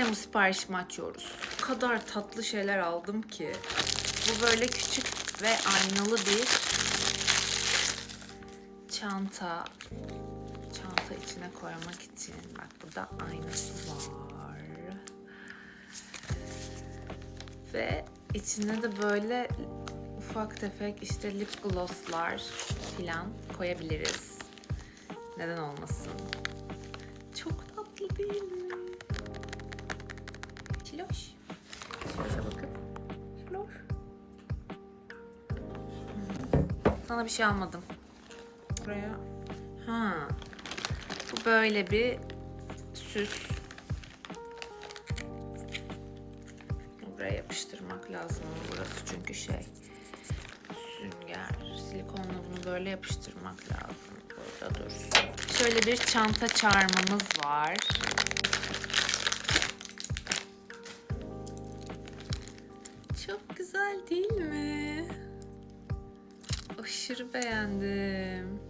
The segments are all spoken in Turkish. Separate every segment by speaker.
Speaker 1: Temmuz siparişimi açıyoruz. O kadar tatlı şeyler aldım ki. Bu böyle küçük ve aynalı bir çanta. Çanta içine koymak için. Bak burada aynası var. Ve içine de böyle ufak tefek işte lip glosslar filan koyabiliriz. Neden olmasın? Çok tatlı değil mi? Kiloş. Kiloş'a bakın. Kiloş. Sana bir şey almadım. Buraya. Ha. Bu böyle bir süs. Buraya yapıştırmak lazım burası çünkü şey sünger. Silikonla bunu böyle yapıştırmak lazım. Burada dursun. Şöyle bir çanta çarmımız var. Güzel değil mi? Aşırı beğendim.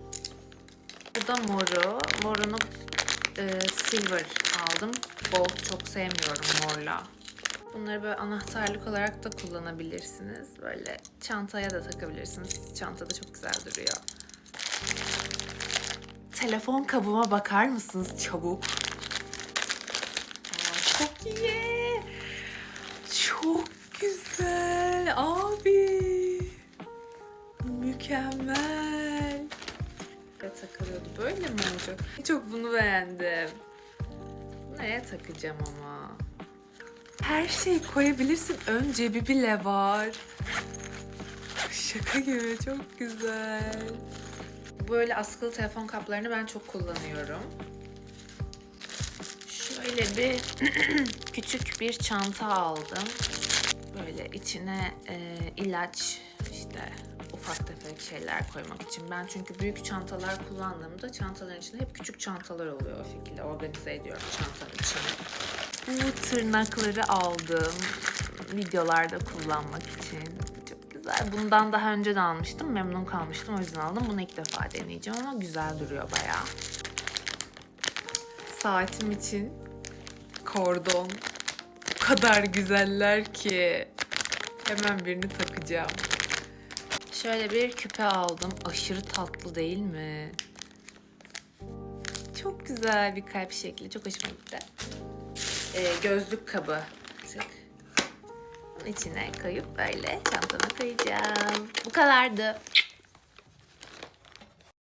Speaker 1: Bu da moru. Morunu e, silver aldım. Gold çok sevmiyorum morla. Bunları böyle anahtarlık olarak da kullanabilirsiniz. Böyle çantaya da takabilirsiniz. Çantada çok güzel duruyor. Telefon kabıma bakar mısınız çabuk? Aa, çok iyi. Güzel abi. Mükemmel. Takılıyordu. Böyle mi olacak? Çok bunu beğendim. Nereye takacağım ama? Her şeyi koyabilirsin. Ön cebi bile var. Şaka gibi çok güzel. Böyle askılı telefon kaplarını ben çok kullanıyorum. Şöyle bir küçük bir çanta aldım. Böyle içine e, ilaç işte ufak tefek şeyler koymak için. Ben çünkü büyük çantalar kullandığımda çantaların içinde hep küçük çantalar oluyor o şekilde. Organize ediyorum çantanın içine. Bu tırnakları aldım. Videolarda kullanmak için. Çok güzel. Bundan daha önce de almıştım. Memnun kalmıştım. O yüzden aldım. Bunu ilk defa deneyeceğim ama güzel duruyor bayağı. Saatim için kordon. Kadar güzeller ki. Hemen birini takacağım. Şöyle bir küpe aldım. Aşırı tatlı değil mi? Çok güzel bir kalp şekli. Çok hoşuma gitti. Ee, gözlük kabı. İçine koyup böyle çantama koyacağım. Bu kadardı.